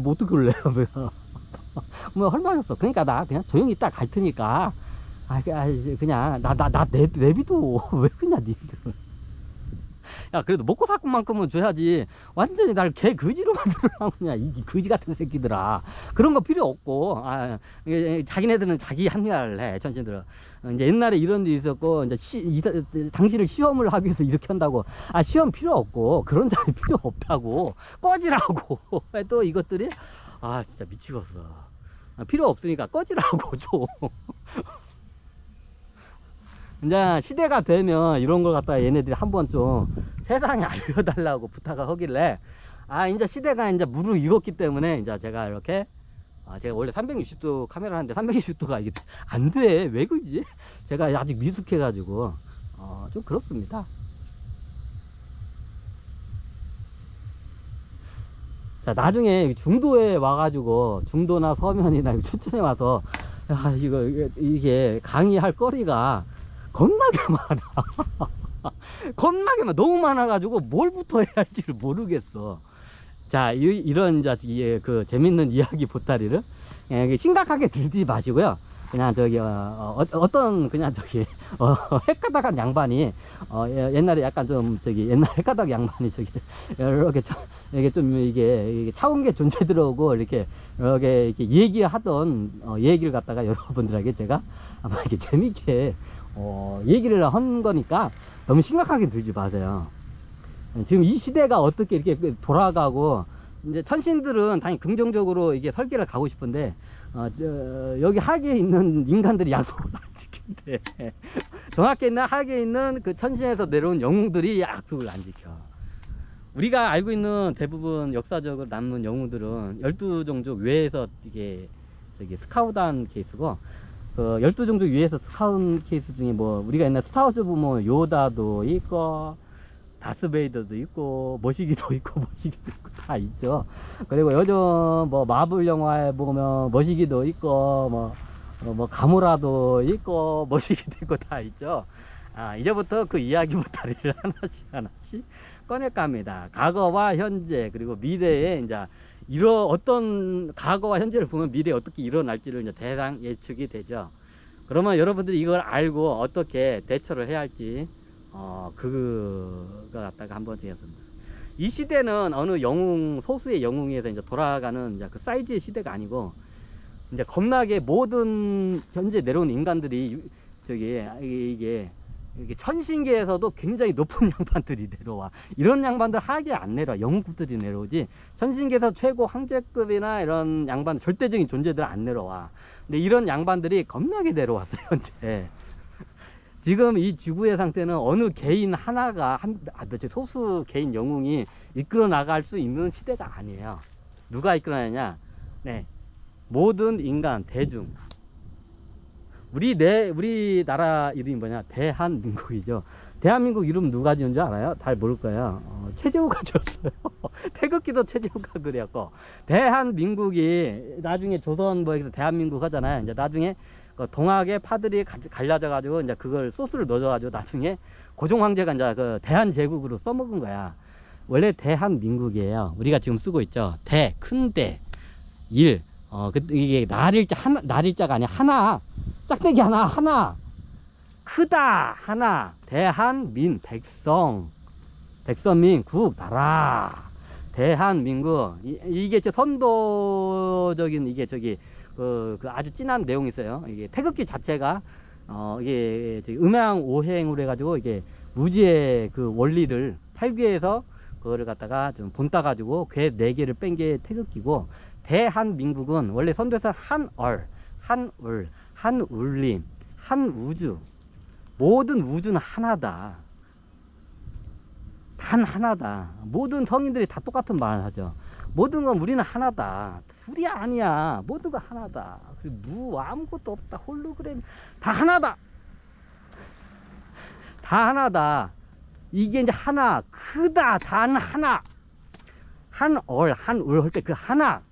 못 듣길래 내가? 뭐 헐말 없어. 그러니까 나 그냥 조용히 있다 갈 테니까. 아, 그, 아 그냥 나 나 나 내비둬 왜 그냥 니들 야 그래도 먹고 살 것만큼은 줘야지. 완전히 날 개 거지로 만들어놔 그냥 이 거지 같은 새끼들아. 그런 거 필요 없고. 아 자기네들은 자기 합리화를 해 전신들은. 어, 이제 옛날에 이런 일이 있었고 이제 시, 이, 당신을 시험을 하기 위해서 이렇게 한다고. 아 시험 필요 없고 그런 자리 필요 없다고. 꺼지라고. 또 이것들이? 아 진짜 미치겠어. 아, 필요 없으니까 꺼지라고 좀 이제 시대가 되면 이런 걸 갖다가 얘네들이 한번 좀 세상에 알려달라고 부탁을 하길래 아 이제 시대가 이제 무르익었기 때문에 이제 제가 이렇게 아 제가 원래 360도 카메라 하는데 360도가 이게 안 돼. 왜 그러지? 제가 아직 미숙해 가지고 어, 좀 그렇습니다. 자 나중에 중도에 와가지고 중도나 서면이나 춘천에 와서 야 이거 이게 강의할 거리가 겁나게 많아 겁나게 많아 너무 많아가지고 뭘부터 해야 할지를 모르겠어. 자 이, 런 이제 이- 그 재밌는 이야기 보따리를 예, 심각하게 들지 마시고요. 그냥 저기 어, 어, 떤 그냥 저기 어, 헷가닥한 양반이 어, 예, 옛날에 약간 좀 저기 옛날 헷가닥 양반이 저기 이렇게 차, 이게 좀 이게, 이게 차원계 존재들하고 이렇게 이렇게, 이렇게 얘기하던 어, 얘기를 갖다가 여러분들에게 제가 아마 이렇게 재밌게 어, 얘기를 한 거니까 너무 심각하게 들지 마세요. 지금 이 시대가 어떻게 이렇게 돌아가고 이제 천신들은 당연히 긍정적으로 이게 설계를 가고 싶은데 어, 저, 여기 하계에 있는 인간들이 약속을 안 지킨대. 정확히 있는 하계에 있는 그 천신에서 내려온 영웅들이 약속을 안 지켜. 우리가 알고 있는 대부분 역사적으로 남는 영웅들은 12종족 외에서 이게 저기 스카우트한 케이스고 그 12종족 위에서 스카우트 케이스 중에 뭐 우리가 옛날 스타워즈 보면 요다도 있고 다스베이더도 있고 머시기도 있고 머시기도 있고 다 있죠. 그리고 요즘 뭐 마블 영화에 보면 머시기도 있고 뭐, 어, 뭐 가무라도 있고 머시기도 있고 다 있죠. 아, 이제부터 그 이야기부터를 하나씩 하나씩 꺼낼까 합니다. 과거와 현재 그리고 미래에 이제 이러 어떤 과거와 현재를 보면 미래에 어떻게 일어날지를 이제 대상 예측이 되죠. 그러면 여러분들이 이걸 알고 어떻게 대처를 해야 할지 어 그거 갖다가 한번 되었습니다. 이 시대는 어느 영웅 소수의 영웅에서 이제 돌아가는 이제 그 사이즈의 시대가 아니고 이제 겁나게 모든 현재 내려온 인간들이 유- 저기 이게 이게 천신계에서도 굉장히 높은 양반들이 내려와. 이런 양반들 하게 안 내려와. 영웅급들이 내려오지. 천신계에서 최고 황제급이나 이런 양반 절대적인 존재들 안 내려와. 근데 이런 양반들이 겁나게 내려왔어요 현재. 지금 이 지구의 상태는 어느 개인 하나가 한 아, 도대체 소수 개인 영웅이 이끌어 나갈 수 있는 시대가 아니에요. 누가 이끌어내냐? 네. 모든 인간 대중 우리 내 우리나라 이름이 뭐냐 대한민국이죠. 대한민국 이름 누가 지은 줄 알아요? 잘 모를 거예요. 어, 최재우가 지었어요. 태극기도 최재우가 그렸고 대한민국이 나중에 조선 뭐에서 대한민국 하잖아요. 이제 나중에 그 동학의 파들이 가- 갈라져 가지고 이제 그걸 소스를 넣어 가지고 나중에 고종 황제가 이제 그 대한제국으로 써먹은 거야. 원래 대한민국이에요. 우리가 지금 쓰고 있죠. 대, 큰 대, 일. 어, 그, 이게 날일자, 하나, 날일자가 아니야. 하나. 짝대기 하나, 하나. 크다, 하나. 대한민, 백성. 백성민, 국, 나라. 대한민국. 이, 이게 저 선도적인, 이게 저기, 그, 그 아주 진한 내용이 있어요. 이게 태극기 자체가, 어, 이게 음양 오행으로 해가지고, 이게 무지의 그 원리를 팔귀에서 그거를 갖다가 좀 본따 가지고 괴 네 개를 뺀 게 태극기고, 대한민국은 원래 선도에서 한얼, 한울, 한 울림, 한 우주. 모든 우주는 하나다. 단 하나다. 모든 성인들이 다 똑같은 말을 하죠. 모든 건 우리는 하나다. 둘이 아니야. 건 하나다. 그리고 무 아무것도 없다. 홀로그램 다 하나다. 다 하나다. 이게 이제 하나 크다. 단 하나. 한 얼, 한 울 할 때 그 하나.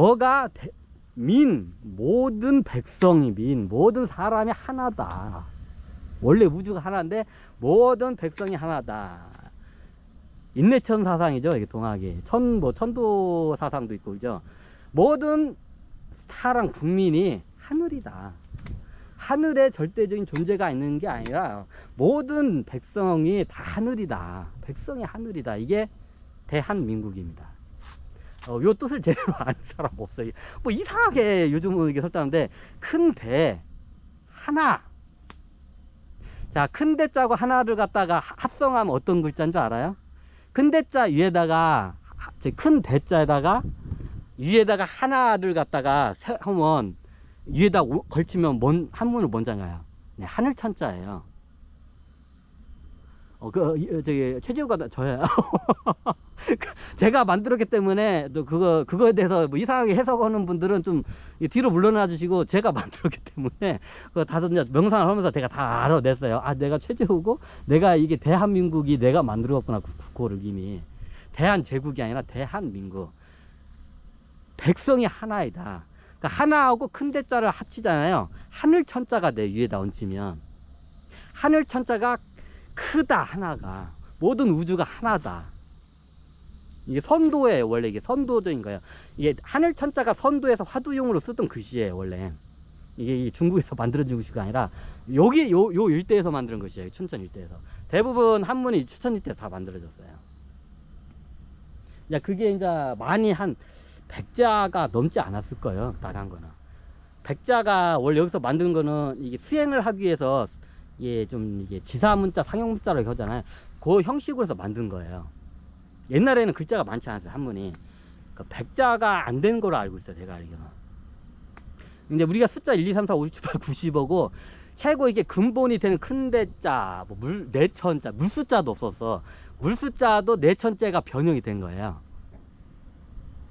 뭐가 대- 민 모든 백성이 민 모든 사람이 하나다 원래 우주가 하나인데 모든 백성이 하나다 인내천 사상이죠. 이게 동학이. 천, 뭐, 천도 사상도 있고, 그죠? 모든 사람, 국민이 하늘이다. 하늘에 절대적인 존재가 있는 게 아니라 모든 백성이 다 하늘이다. 백성이 하늘이다. 이게 대한민국입니다. 어, 요 뜻을 제대로 아는 사람 없어요. 뭐 이상하게 요즘은 이게 설정하는데 큰 대, 하나. 자, 큰 대자고 하나를 갖다가 합성하면 어떤 글자인 줄 알아요? 큰 대자 위에다가 하- 저큰 대자에다가 위에다가 하나를 갖다가 세- 하면 위에다 오- 걸치면 뭔 한문을 뭔자가요? 네, 하늘 천자예요. 어, 그, 이- 저기, 최지우가 나- 저예요. 제가 만들었기 때문에 또 그거, 그거에 대해서 뭐 이상하게 해석하는 분들은 좀이 뒤로 물러나 주시고 제가 만들었기 때문에 그 다들 명상을 하면서 제가 다 알아냈어요. 아, 내가 최재우고 내가 이게 대한민국이 내가 만들었구나, 국- 국호를 이미. 대한제국이 아니라 대한민국. 백성이 하나이다. 그러니까 하나하고 큰 대자를 합치잖아요. 하늘 천자가 내 위에다 얹히면 하늘 천자가 크다 하나가 모든 우주가 하나다. 이게 선도에 원래 이게 선도적인 거예요. 이게 하늘 천자가 선도에서 화두용으로 쓰던 글씨예요 원래. 이게 이 중국에서 만들어진 글씨가 아니라 여기 요, 요 일대에서 만드는 글씨예요 춘천 일대에서. 대부분 한문이 춘천 일대 다 만들어졌어요. 야 그게 이제 많이 한 백자가 넘지 않았을 거예요. 나간 거는. 백자가 원래 여기서 만든 거는 이게 수행을 하기 위해서 이게 좀 이게 지사 문자, 상형 문자로 하잖아요. 그 형식으로 해서 만든 거예요. 옛날에는 글자가 많지 않았어요. 한문이. 그 백자가 안된 걸로 알고 있어요. 제가 알기로는. 근데 우리가 숫자 1, 2, 3, 4, 5, 6, 7, 8, 90이고 최고 이게 근본이 되는 큰 대자, 뭐 물, 내천자, 물숫자도 없었어. 물숫자도 내천자가 변형이 된 거예요.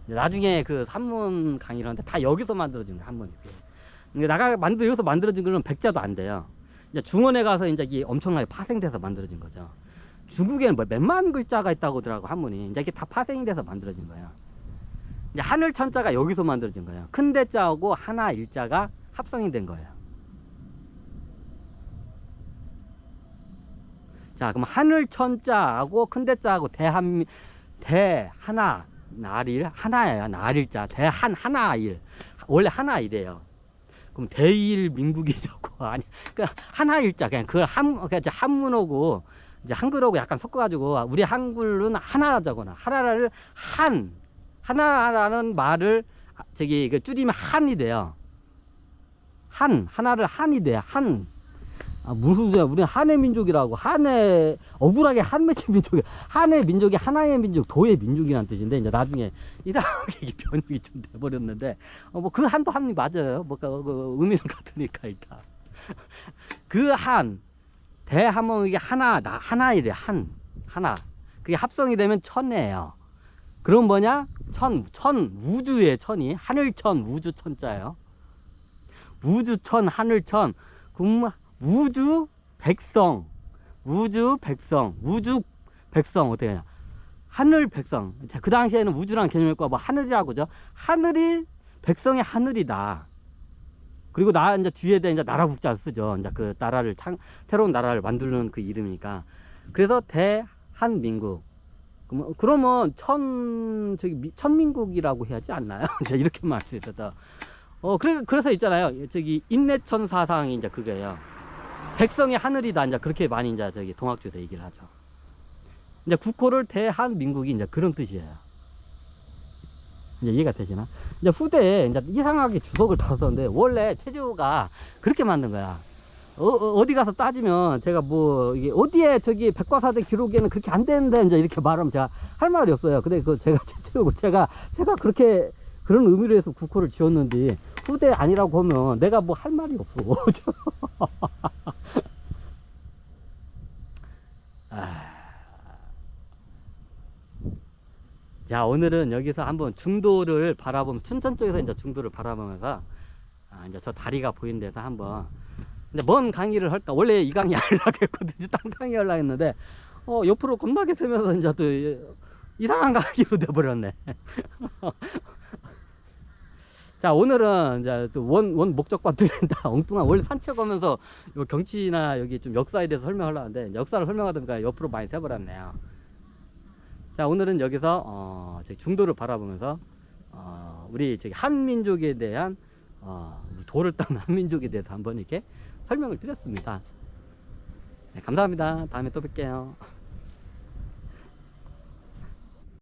나중에 그 산문 강의를 하는데 다 여기서 만들어진 거예요, 한문이. 근데 나가 만들 여기서 만들어진 거는 백자도 안 돼요. 이제 중원에 가서 이제 이게 엄청나게 파생돼서 만들어진 거죠. 중국에는 뭐 몇만 글자가 있다고 하더라고 한문이. 이제 이게 다 파생이 돼서 만들어진 거예요. 이제 하늘 천자가 여기서 만들어진 거예요. 큰 대자하고 하나 일자가 합성이 된 거예요. 자, 그럼 하늘 천자하고 큰 대자하고 대한 대 하나 날일 하나예요. 날일자 대한 하나일 원래 하나일이에요. 그럼 대일 민국이라고 아니 그 하나일자 그냥 그걸 한 그냥 한문어고 이제 한글하고 약간 섞어가지고 우리 한글은 하나자거나 하나를 한 하나라는 말을 아, 저기 그 줄이면 한이 돼요. 한 하나를 한이 돼 한. 아, 무슨 소리야? 우리는 한의 민족이라고 한의 억울하게 한 맺힌 민족이 한의 민족이 하나의 민족 도의 민족이라는 뜻인데 이제 나중에 이상하게 변형이 좀 돼버렸는데 어, 뭐 그 한도 한이 맞아요. 뭐 그, 그 의미는 같으니까 일단 그 한 대하면 이게 하나 나 하나이래 한 하나 그게 합성이 되면 천이에요. 그럼 뭐냐? 천, 천, 우주의 천이, 하늘천, 우주천자예요. 우주천, 하늘천, 그럼 우주 백성, 우주 백성, 우주 백성, 어떻게 하냐? 하늘 백성. 자, 그 당시에는 우주라는 개념이 있고, 뭐 하늘이라고 그죠? 하늘이, 백성이 하늘이다. 그리고 나, 이제 뒤에다 이제 나라 국자 쓰죠. 이제 그 나라를 창, 새로운 나라를 만드는 그 이름이니까. 그래서 대한민국. 그러면, 그러면 천 저기 미- 천민국이라고 해야지 않나요? 이제 이렇게 말할 수 있어서 어 그래 그래서 있잖아요 저기 인내천 사상이 이제 그거예요 백성이 하늘이다 이제 그렇게 많이 이제 저기 동학주에서 얘기를 하죠 이제 국호를 대한민국이 이제 그런 뜻이에요 이제 이해가 되시나? 이제 후대에 이제 이상하게 주석을 달았었는데 원래 최재호가 그렇게 만든 거야. 어, 디 가서 따지면 제가 뭐 이게 어디에 저기 백과사전 기록에는 그렇게 안 되는데 이제 이렇게 말하면 제가 할 말이 없어요. 근데 그 제가 최재호고 제가 제가 그렇게 그런 의미로 해서 국호를 지었는데 후대 아니라고 하면 내가 뭐 할 말이 없어. 아. 자 오늘은 여기서 한번 중도를 바라보면 춘천 쪽에서 이제 중도를 바라보면서 아, 이제 저 다리가 보이는 데서 한번 이제 뭔 강의를 할까 원래 이 강의 하려고 했거든요 딴 강의 하려고 했는데 어 옆으로 겁나게 세면서 이제 또 이상한 강의로 돼버렸네 자 오늘은 이제 또원원 목적과 틀린다 엉뚱한 원래 산책하면서 요 경치나 여기 좀 역사에 대해서 이제 역사를 보니까 옆으로 많이 새버렸네요 자, 오늘은 여기서, 어, 중도를 바라보면서, 어, 우리 저기 한민족에 대한, 어, 돌을 딴 한민족에 대해서 한번 이렇게 설명을 드렸습니다. 네, 감사합니다. 다음에 또 뵐게요.